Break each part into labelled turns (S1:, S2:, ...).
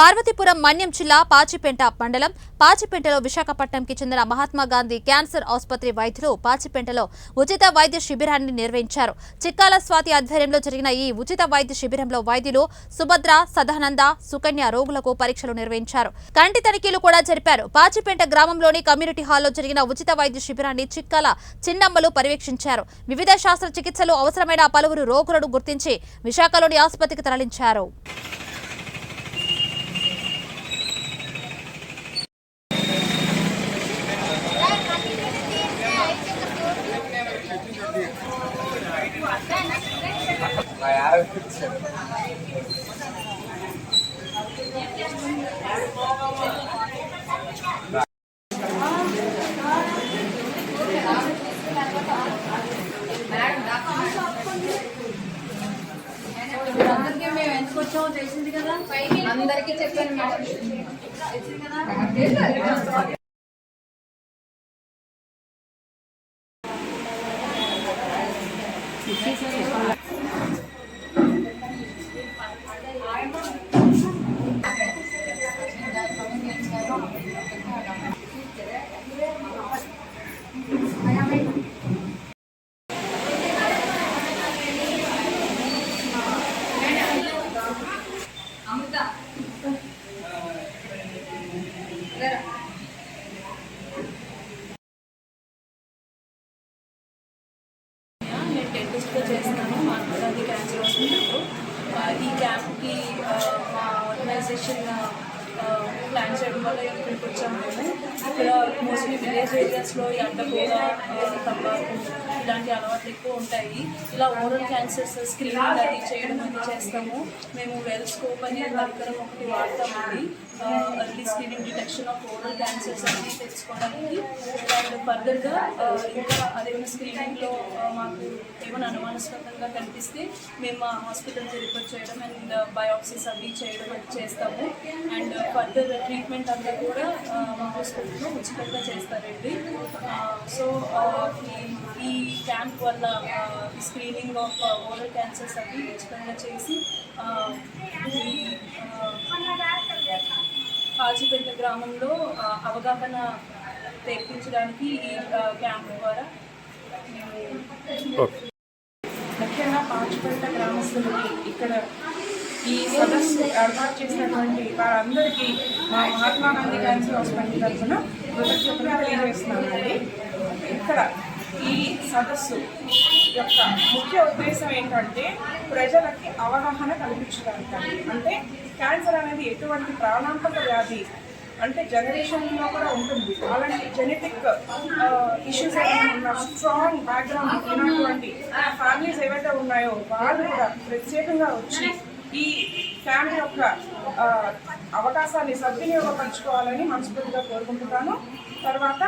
S1: పార్వతీపురం మన్యం జిల్లా పాచిపెంట మండలం. పాచిపెంటలో విశాఖపట్నంకి చెందిన మహాత్మా గాంధీ క్యాన్సర్ ఆసుపత్రి వైద్యులు పాచిపెంటలో ఉచిత వైద్య శిబిరాన్ని నిర్వహించారు. చిక్కాల స్వాతి ఆధ్వర్యంలో జరిగిన ఈ ఉచిత వైద్య శిబిరంలో వైద్యులు సుభద్ర సదానంద సుకన్య రోగులకు పరీక్షలు నిర్వహించారు. కంటి తనిఖీలు కూడా జరిపారు. పాచిపెంట గ్రామంలోని కమ్యూనిటీ హాల్లో జరిగిన ఉచిత వైద్య శిబిరాన్ని చిక్కాల చిన్నమ్మలు పర్యవేక్షించారు. వివిధ శాస్త్ర చికిత్సలు అవసరమైన పలువురు రోగులను గుర్తించి విశాఖలోని ఆసుపత్రికి తరలించారు.
S2: అందరికీ మేము ఎందుకు వచ్చామో తెలిసింది కదా అందరికీ చెప్పాను మేడం. తెలిసింది కదా
S3: నేను డెంటిస్ట్గా చేస్తున్నాను మహాత్మా గాంధీ క్యాన్సర్ హాస్పిటల్లో ఈ క్యాంప్కి ఆ, మా ఆర్గనైజేషన్ ప్లాన్ చేయడం వల్ల ఇక్కడికి వచ్చాము మేము. ఇక్కడ మోస్ట్లీ విలేజ్ ఏరియాస్లో ఈ అడ్డకూర తంబాకు ఇలాంటి అలవాట్లు ఎక్కువ ఉంటాయి. ఇలా ఓరల్ క్యాన్సర్స్ స్క్రీనింగ్ అది చేయడం అది చేస్తాము. మేము వెల్ స్కోప్ అనే పరికరం ఒకటి వాడతామండి. Early screening detection of oral cancers అనేది తెలుసుకోవడానికి. అండ్ ఫర్దర్గా ఇంకా అదేమైనా స్క్రీనింగ్లో మాకు ఏమైనా అనుమానాస్పదంగా కనిపిస్తే మేము మా హాస్పిటల్కి రిఫర్ చేయడం అండ్ బయోప్సీస్ అవి చేయడం అది చేస్తాము. అండ్ ఫర్దర్ ట్రీట్మెంట్ అంతా కూడా మా హాస్పిటల్లో ఉచితంగా చేస్తారండి. సో ఈ క్యాంప్ వల్ల స్క్రీనింగ్ ఆఫ్ ఓరల్ క్యాన్సర్స్ అవి ఉచితంగా చేసి కాచిపేట గ్రామంలో అవగాహన తెప్పించడానికి ఈ క్యాంప్ ద్వారా
S4: ముఖ్యంగా పాచిపేట గ్రామస్తులకి ఇక్కడ ఈ సదస్సు ఏర్పాటు చేసినటువంటి వారందరికీ మా మహాత్మా గాంధీ క్యాన్సర్ హాస్పిటల్ తరఫున కృతజ్ఞతలు తెలియజేస్తున్నానండి. ఇక్కడ ఈ సదస్సు యొక్క ముఖ్య ఉద్దేశం ఏంటంటే ప్రజలకి అవగాహన కల్పించడానికి. అంటే క్యాన్సర్ అనేది ఎటువంటి ప్రాణాంతక వ్యాధి అంటే జనరేషన్లో కూడా ఉంటుంది. అలాంటి జెనెటిక్ ఇష్యూస్ ఉన్న స్ట్రాంగ్ బ్యాక్గ్రౌండ్ ఉన్నటువంటి ఫ్యామిలీస్ ఏవైతే ఉన్నాయో వాళ్ళు కూడా ప్రత్యేకంగా వచ్చి ఈ ఫ్యామిలీ యొక్క అవకాశాన్ని సద్వినియోగపరచుకోవాలని మనస్ఫూర్తిగా కోరుకుంటున్నాను. తర్వాత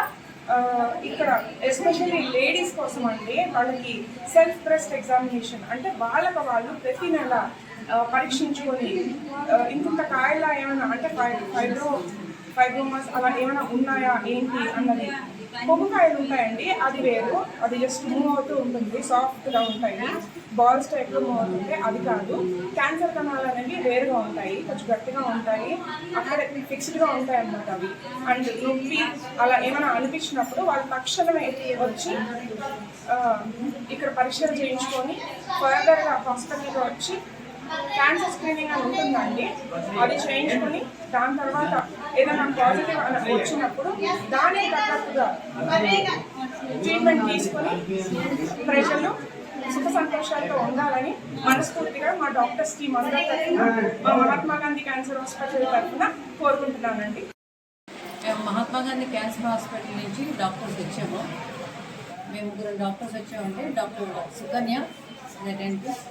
S4: ఇక్కడ ఎస్పెషల్లీ లేడీస్ కోసం అండి వాళ్ళకి సెల్ఫ్ బ్రెస్ట్ ఎగ్జామినేషన్ అంటే వాళ్ళకు వాళ్ళు ప్రతి నెల పరీక్షించుకొని ఆ, ఇంకొక కాయలా ఏమైనా అంటే ఫైబ్రో ఫైబ్రోమాస్ అలా ఏమైనా ఉన్నాయా ఏంటి అన్నది బొమ్మకాయలు ఉంటాయండి అది వేరు. అది జస్ట్ మూవ్ అవుతూ ఉంటుంది సాఫ్ట్గా ఉంటాయి. బాల్స్ టైప్లో మూవ్ అవుతుంది అది కాదు. క్యాన్సర్ కణాలు అనేవి వేరుగా ఉంటాయి కొంచెం గట్టిగా ఉంటాయి. అక్కడ ఫిక్స్డ్గా ఉంటాయి అన్నమాట అవి. అండ్ నొప్పి అలా ఏమైనా అనిపించినప్పుడు వాళ్ళు తక్షణమే వచ్చి ఇక్కడ పరీక్షలు చేయించుకొని ఫర్దర్గా హాస్పిటల్కి వచ్చి క్యాన్సర్ స్క్రీనింగ్ అని ఉంటుందండి అది చేయించుకుని దాని తర్వాత ఏదైనా పాజిటివ్ అని వచ్చినప్పుడు దానికి తగ్గట్టుగా ట్రీట్మెంట్ తీసుకొని ప్రజలు సుఖ సంతోషాలతో ఉండాలని మనస్ఫూర్తిగా మా డాక్టర్స్కి మా మహాత్మా గాంధీ క్యాన్సర్ హాస్పిటల్ తరఫున కోరుకుంటున్నానండి.
S2: మేము మహాత్మా గాంధీ క్యాన్సర్ హాస్పిటల్ నుంచి డాక్టర్స్ వచ్చాము. మేము ముగ్గురు డాక్టర్స్ వచ్చామంటే doctor Sukanya dentist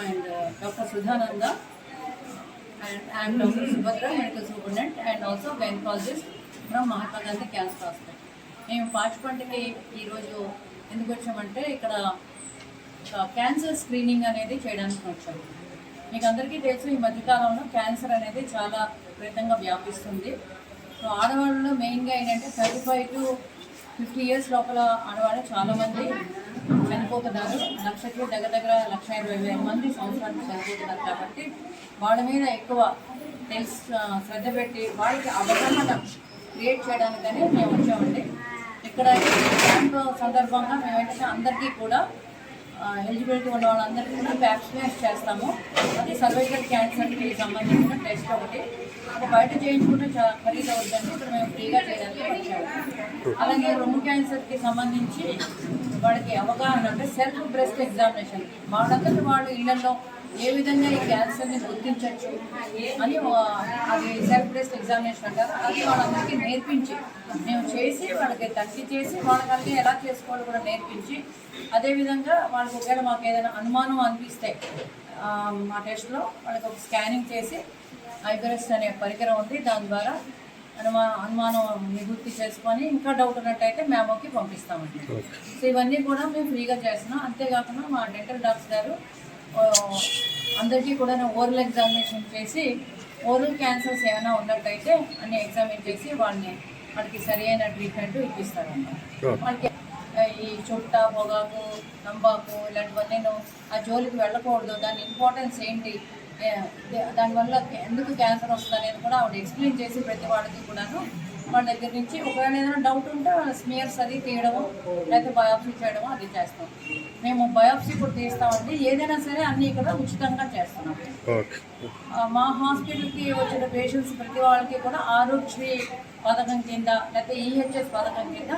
S2: and doctor Sudhananda and and doctor Subhadra medical superintendent and also gynaecologist from Mahatma Gandhi cancer hospital. మేము పాచిపంటకి ఈరోజు ఎందుకు వచ్చామంటే ఇక్కడ క్యాన్సర్ స్క్రీనింగ్ అనేది చేయడానికి వచ్చాము. మీకు అందరికీ తెలుసు ఈ మధ్యకాలంలో క్యాన్సర్ అనేది చాలా విపరీతంగా వ్యాపిస్తుంది. సో ఆడవాళ్ళలో మెయిన్గా ఏంటంటే thirty five to fifty years లోపల ఆడవాళ్ళు చాలామంది చనిపోతున్నారు. లక్షకి దగ్గర దగ్గర లక్ష ఇరవై వేల మంది సంవత్సరానికి చనిపోతున్నారు కాబట్టి వాళ్ళ మీద ఎక్కువ తెలుసు శ్రద్ధ పెట్టి వాళ్ళకి అవగాహన క్రియేట్ చేయడానికని మేము వచ్చామండి. ఇక్కడ క్యాంప్ సందర్భంగా మేము ఏంటంటే అందరికీ కూడా ఎలిజిబిలిటీ ఉన్న వాళ్ళందరికీ కూడా వ్యాక్సినేట్ చేస్తాము. అది సర్వైకల్ క్యాన్సర్కి సంబంధించిన టెస్ట్ ఒకటి. అది బయట చేయించుకుంటే చాలా ఖరీదు అవుతుందండి ఇక్కడ మేము ఫ్రీగా చేయడానికి వచ్చాము. అలాగే రొమ్ము క్యాన్సర్కి సంబంధించి వాళ్ళకి అవగాహన అంటే సెల్ఫ్ బ్రెస్ట్ ఎగ్జామినేషన్. వాళ్ళందరూ వాళ్ళు ఇళ్ళలో ఏ విధంగా ఈ క్యాన్సర్ని గుర్తించవచ్చు అని అది సెల్ఫ్ బ్రెస్ట్ ఎగ్జామినేషన్ అంటారు. అది వాళ్ళందరికీ నేర్పించి మేము చేసి వాళ్ళకి తగ్గి చేసి వాళ్ళకి ఎలా చేసుకోవాలో కూడా నేర్పించి అదేవిధంగా వాళ్ళకి ఒకవేళ మాకు ఏదైనా అనుమానం అనిపిస్తే మా టెస్ట్లో వాళ్ళకి ఒక స్కానింగ్ చేసి ఐబ్రెస్ట్ అనే పరికరం ఉంది. దాని ద్వారా అనుమా అనుమానం నివృత్తి చేసుకొని ఇంకా డౌట్ ఉన్నట్టయితే మేమోకి పంపిస్తామండి. సో ఇవన్నీ కూడా మేము ఫ్రీగా చేస్తున్నాం. అంతేకాకుండా మా డెంటల్ డాక్టర్ గారు అందరికీ కూడా ఓరల్ ఎగ్జామినేషన్ చేసి ఓరల్ క్యాన్సర్స్ ఏమైనా ఉన్నట్టయితే అన్ని ఎగ్జామిన్ చేసి వాళ్ళని వాళ్ళకి సరి అయిన ట్రీట్మెంట్ ఇప్పిస్తారన్నమాట వాళ్ళకి ఈ చుట్ట పొగాకు తంబాకు ఇలాంటివన్నీ ఆ జోలికి వెళ్ళకూడదు. దాని ఇంపార్టెన్స్ ఏంటి? దానివల్ల ఎందుకు క్యాన్సర్ వస్తుంది అనేది కూడా ఆవిడ ఎక్స్ప్లెయిన్ చేసి ప్రతి వాళ్ళకి కూడాను. వాళ్ళ దగ్గర నుంచి ఒకవేళ ఏదైనా డౌట్ ఉంటే వాళ్ళ స్మియర్స్ అది తీయడము లేకపోతే బయాప్సీ చేయడము అది చేస్తాం. మేము బయాప్సీ కూడా తీస్తామండి. ఏదైనా సరే అన్నీ ఇక్కడ ఉచితంగా చేస్తున్నాం. మా హాస్పిటల్కి వచ్చిన పేషెంట్స్ ప్రతి వాళ్ళకి కూడా ఆరోగ్యశ్రీ పథకం కింద లేకపోతే ఈహెచ్ఎస్ పథకం కింద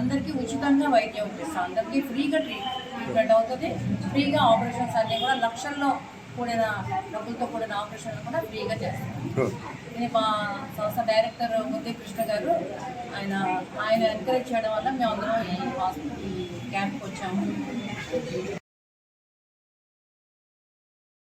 S2: అందరికీ ఉచితంగా వైద్యం ఇస్తాం అందరికీ ఫ్రీగా ట్రీట్మెంట్ అవుతుంది. ఫ్రీగా ఆపరేషన్స్ అన్నీ కూడా లక్షల్లో కూడిన డబ్బులతో కూడిన ఆపరేషన్లు కూడా ఫ్రీగా చేస్తాం ఇది మా సంస్థ డైరెక్టర్ ముద్ది కృష్ణ గారు ఆయన ఆయన ఎంకరేజ్ చేయడం వల్ల మేము అందరం ఈ హాస్పిటల్ ఈ క్యాంప్కి వచ్చాము.